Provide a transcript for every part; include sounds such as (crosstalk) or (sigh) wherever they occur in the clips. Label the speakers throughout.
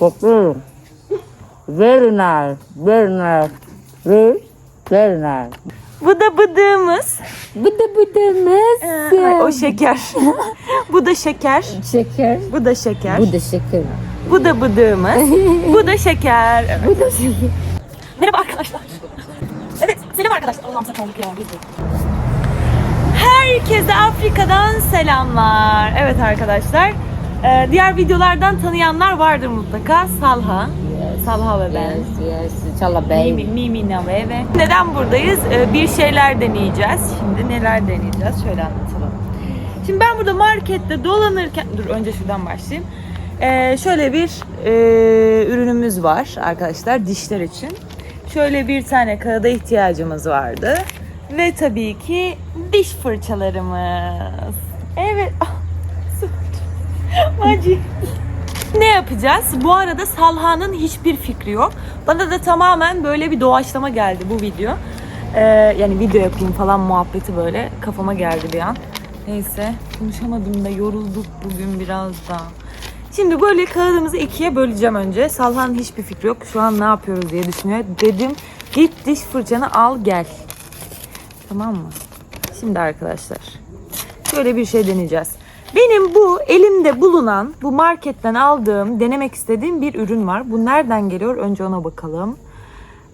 Speaker 1: Kokluyorum. Very nice. Very nice. Very, very nice.
Speaker 2: Bu da bıdığımız.
Speaker 1: Bu da da
Speaker 2: Ay, o şeker. bu da şeker.
Speaker 1: Şeker.
Speaker 2: Bu da şeker.
Speaker 1: Bu da şeker.
Speaker 2: Bu da bıdığımız. bu da şeker. Evet. (laughs)
Speaker 1: Bu da şeker.
Speaker 2: Merhaba arkadaşlar. Evet, selam arkadaşlar. Allah'ım olduk ya. Herkese Afrika'dan selamlar. Evet arkadaşlar. Ee, diğer videolardan tanıyanlar vardır mutlaka. Salha. Salha ve ben.
Speaker 1: Yes, yes. Çala
Speaker 2: Mimi,
Speaker 1: baby.
Speaker 2: Mimi Nave ve neden buradayız? Ee, bir şeyler deneyeceğiz. Şimdi neler deneyeceğiz? Şöyle anlatalım. Şimdi ben burada markette dolanırken... Dur önce şuradan başlayayım. Ee, şöyle bir e, ürünümüz var arkadaşlar dişler için. Şöyle bir tane kağıda ihtiyacımız vardı. Ve tabii ki diş fırçalarımız. Evet. Maci. Ne yapacağız? Bu arada Salha'nın hiçbir fikri yok. Bana da tamamen böyle bir doğaçlama geldi bu video. Ee, yani video yapayım falan muhabbeti böyle kafama geldi bir an. Neyse konuşamadım da yorulduk bugün biraz da. Şimdi böyle kağıdımızı ikiye böleceğim önce. Salhan'ın hiçbir fikri yok. Şu an ne yapıyoruz diye düşünüyor. Dedim git diş fırçanı al gel. Tamam mı? Şimdi arkadaşlar şöyle bir şey deneyeceğiz. Benim bu elimde bulunan bu marketten aldığım denemek istediğim bir ürün var. Bu nereden geliyor? Önce ona bakalım.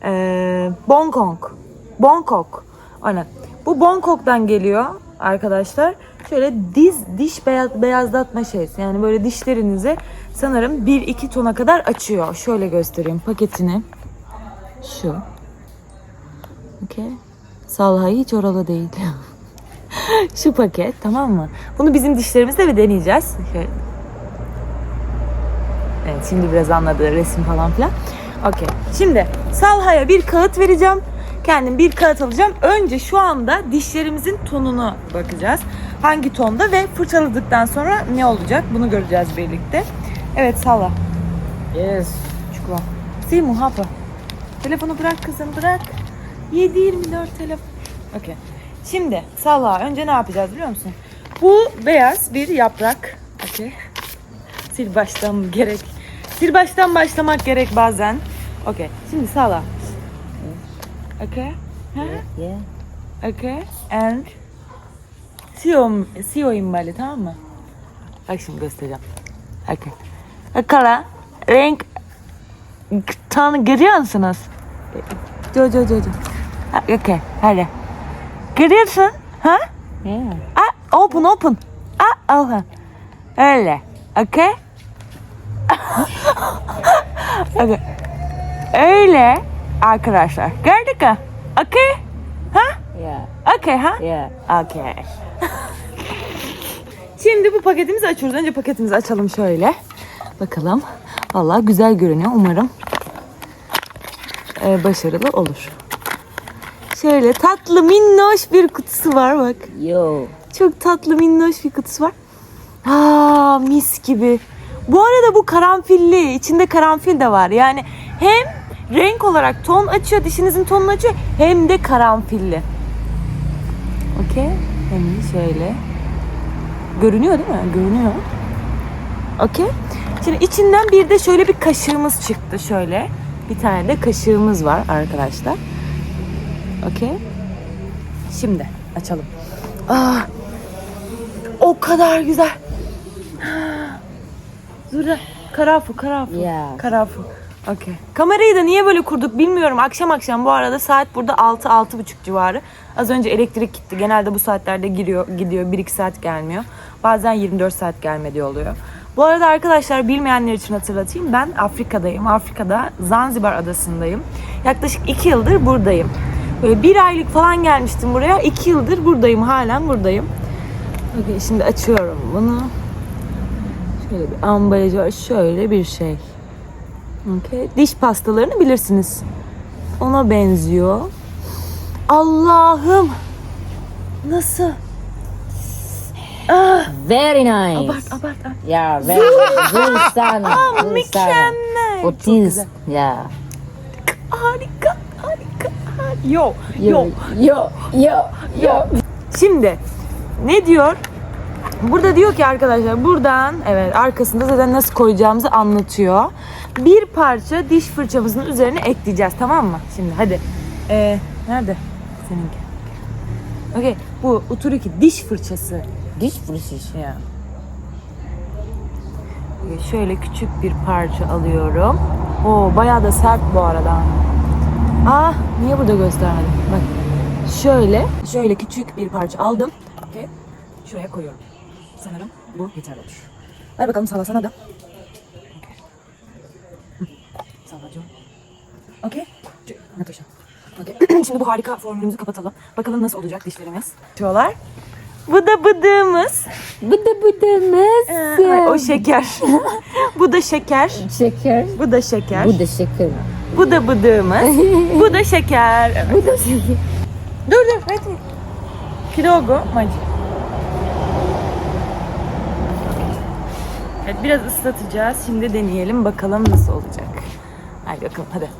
Speaker 2: Ee, Bangkok. Bangkok. Aynen. Bu Bangkok'tan geliyor arkadaşlar. Şöyle diz diş beyaz, beyazlatma şeysi. Yani böyle dişlerinizi sanırım 1-2 tona kadar açıyor. Şöyle göstereyim paketini. Şu. Okey. Salha hiç oralı değil. (laughs) (laughs) Şu paket tamam mı? Bunu bizim dişlerimizde bir deneyeceğiz. Şöyle. Evet şimdi biraz anladı resim falan filan. Okey. Şimdi Salha'ya bir kağıt vereceğim. Kendim bir kağıt alacağım. Önce şu anda dişlerimizin tonunu bakacağız. Hangi tonda ve fırçaladıktan sonra ne olacak bunu göreceğiz birlikte. Evet Salha.
Speaker 1: Yes.
Speaker 2: Çukla. Simu hapa. Telefonu bırak kızım bırak. 7-24 telefon. Okey. Şimdi Salha önce ne yapacağız biliyor musun? Bu beyaz bir yaprak. Okey. Sil baştan gerek. Sil baştan başlamak gerek bazen. Okey. Şimdi Salha. Okay.
Speaker 1: Yeah.
Speaker 2: Okay. And CEO, CEO imbali tamam mı? Bak şimdi göstereceğim. Okay. Bakala renk tanı görüyor musunuz? Jo jo jo jo. Okay. Hadi. Görüyorsun? Ha?
Speaker 1: Yeah.
Speaker 2: Ah, open open. Ah, open. Öyle. Okay? (laughs) okay. Öyle arkadaşlar. Gördük mü? Okay? Ha?
Speaker 1: Yeah.
Speaker 2: Okay ha?
Speaker 1: Yeah.
Speaker 2: Okay. (laughs) Şimdi bu paketimizi açıyoruz. Önce paketimizi açalım şöyle. Bakalım. Vallahi güzel görünüyor. Umarım e, başarılı olur. Şöyle tatlı minnoş bir kutusu var bak.
Speaker 1: Yo.
Speaker 2: Çok tatlı minnoş bir kutusu var. Aa mis gibi. Bu arada bu karanfilli. içinde karanfil de var. Yani hem renk olarak ton açıyor, dişinizin tonunu açıyor hem de karanfilli. Okey. Hem de şöyle. Görünüyor değil mi? Görünüyor. Okey. Şimdi içinden bir de şöyle bir kaşığımız çıktı şöyle. Bir tane de kaşığımız var arkadaşlar. Okey. Şimdi açalım. Aa, o kadar güzel. (gasps) Zura. Karafu, karafu.
Speaker 1: Yeah.
Speaker 2: Karafu. Okey. Kamerayı da niye böyle kurduk bilmiyorum. Akşam akşam bu arada saat burada 6-6.30 civarı. Az önce elektrik gitti. Genelde bu saatlerde giriyor, gidiyor. 1-2 saat gelmiyor. Bazen 24 saat gelmediği oluyor. Bu arada arkadaşlar bilmeyenler için hatırlatayım. Ben Afrika'dayım. Afrika'da Zanzibar adasındayım. Yaklaşık 2 yıldır buradayım. Böyle bir aylık falan gelmiştim buraya. 2 yıldır buradayım. Halen buradayım. Okey şimdi açıyorum bunu. Şöyle bir ambalajı var. Şöyle bir şey. Okey. Diş pastalarını bilirsiniz. Ona benziyor. Allah'ım. Nasıl? Ah,
Speaker 1: Very nice.
Speaker 2: abart abart. abart.
Speaker 1: Yeah, very (laughs) Zul sana. Zul sana.
Speaker 2: mükemmel.
Speaker 1: Otiz.
Speaker 2: güzel.
Speaker 1: Yeah.
Speaker 2: Harika, harika, harika. Yo, yo.
Speaker 1: Yo. Yo. Yo. Yo.
Speaker 2: Şimdi ne diyor? Burada diyor ki arkadaşlar buradan evet arkasında zaten nasıl koyacağımızı anlatıyor. Bir parça diş fırçamızın üzerine ekleyeceğiz tamam mı? Şimdi hadi. Ee, nerede seninki? Okey bu Uturiki diş fırçası.
Speaker 1: Diş fırçası.
Speaker 2: Ya. Ee, Şöyle küçük bir parça alıyorum. Oo bayağı da sert bu arada. Aa niye burada göstermedim? Bak şöyle şöyle küçük bir parça aldım. Okey. Şuraya koyuyorum. Sanırım bu yeterli olur. Ver bakalım Sala sana da. Salacığım. Okey. Natosha. Okey. (clears throat) Şimdi bu harika formülümüzü kapatalım. Bakalım nasıl olacak dişlerimiz. Diyorlar. Bu da bıdığımız.
Speaker 1: Bıdı bıdımız.
Speaker 2: Ay, o şeker. (laughs) bu da şeker.
Speaker 1: Şeker.
Speaker 2: Bu da şeker.
Speaker 1: Bu da şeker.
Speaker 2: Bu da bıdığımız. (laughs) bu da şeker. Evet.
Speaker 1: Bu da şeker.
Speaker 2: Dur dur hadi. Kidogo maci. Evet biraz ıslatacağız. Şimdi deneyelim bakalım nasıl olacak. Hadi bakalım hadi.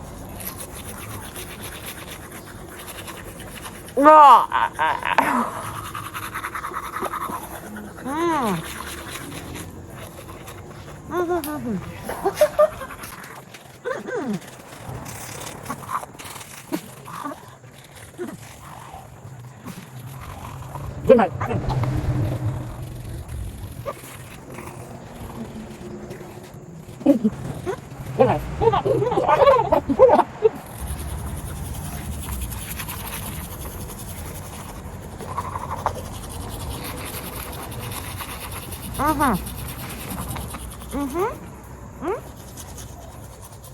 Speaker 2: Hmm. Aha. Mhm. Mm.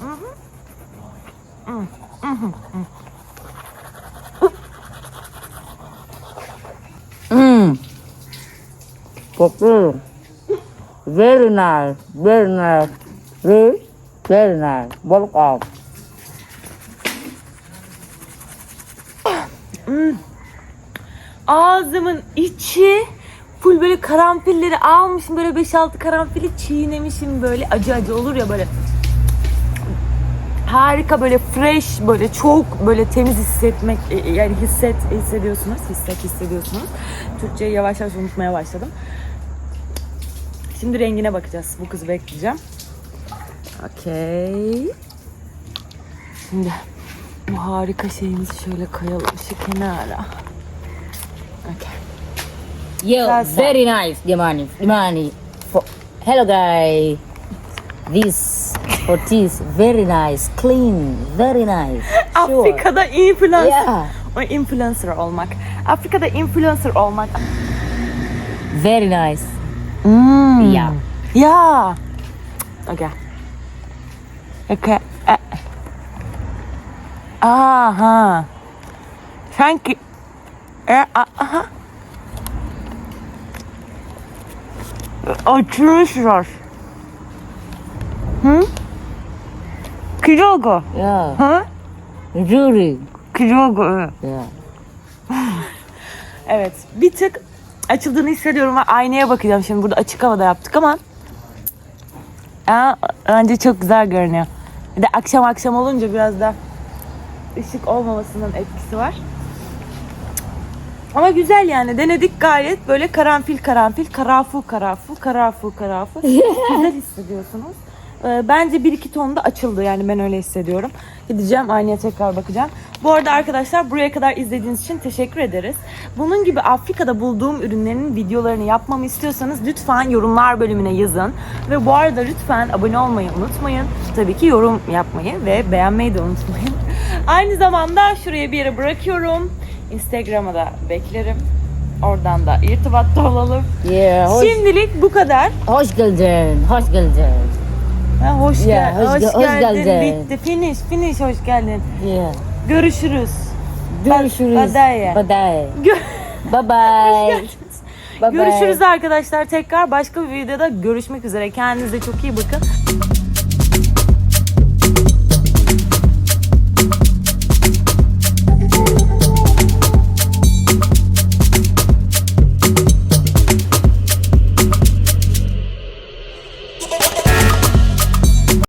Speaker 2: Mhm. Mm. Mhm. Mm.
Speaker 1: Hmm. Koklu. Very nice. Very nice. Very, very nice. Balık al.
Speaker 2: Ağzımın içi full böyle karanfilleri almışım böyle 5-6 karanfili çiğnemişim böyle acı acı olur ya böyle harika böyle fresh böyle çok böyle temiz hissetmek e, e, yani hisset hissediyorsunuz hisset hissediyorsunuz Türkçeyi yavaş yavaş unutmaya başladım şimdi rengine bakacağız bu kızı bekleyeceğim okey şimdi bu harika şeyimizi şöyle koyalım şu kenara okey
Speaker 1: Yo,
Speaker 2: Salsa.
Speaker 1: very nice. Dimani. Dimani. For, hello, guys. This for this very nice, clean, very nice. (laughs) Sure.
Speaker 2: Afrika'da influencer
Speaker 1: Yeah.
Speaker 2: o influencer olmak. Afrika'da influencer olmak.
Speaker 1: Very nice.
Speaker 2: Hmm.
Speaker 1: Yeah.
Speaker 2: Ya. Okay. Okay. E- Aha. Sanki e, a- aha. Açmışlar. Hı? Kilogo.
Speaker 1: Yeah.
Speaker 2: Hı?
Speaker 1: Jury.
Speaker 2: Kilogo. evet. (laughs) Evet bir tık açıldığını hissediyorum ve aynaya bakacağım şimdi burada açık havada yaptık ama Aa, bence çok güzel görünüyor. Bir de akşam akşam olunca biraz da ışık olmamasının etkisi var. Ama güzel yani denedik gayet böyle karanfil karanfil karafu karafu karafu karafu (laughs) güzel hissediyorsunuz. Ee, Bence bir iki ton da açıldı yani ben öyle hissediyorum. Gideceğim aynaya tekrar bakacağım. Bu arada arkadaşlar buraya kadar izlediğiniz için teşekkür ederiz. Bunun gibi Afrika'da bulduğum ürünlerin videolarını yapmamı istiyorsanız lütfen yorumlar bölümüne yazın. Ve bu arada lütfen abone olmayı unutmayın. Tabii ki yorum yapmayı ve beğenmeyi de unutmayın. (laughs) Aynı zamanda şuraya bir yere bırakıyorum. Instagram'a da beklerim. Oradan da irtibatta olalım.
Speaker 1: Yeah. Hoş,
Speaker 2: Şimdilik bu kadar.
Speaker 1: hoş geldin. Hoş geldin.
Speaker 2: Ha, hoş,
Speaker 1: Ya,
Speaker 2: gel-
Speaker 1: hoş
Speaker 2: hoş,
Speaker 1: ge- hoş
Speaker 2: geldin.
Speaker 1: geldin.
Speaker 2: Bitti. Finish. Finish. Hoş geldin.
Speaker 1: Yeah.
Speaker 2: Görüşürüz.
Speaker 1: Görüşürüz.
Speaker 2: Badaya.
Speaker 1: Badaya.
Speaker 2: Gö-
Speaker 1: Bye bye. (laughs) Bye bye.
Speaker 2: Görüşürüz arkadaşlar. Tekrar başka bir videoda görüşmek üzere. Kendinize çok iyi bakın.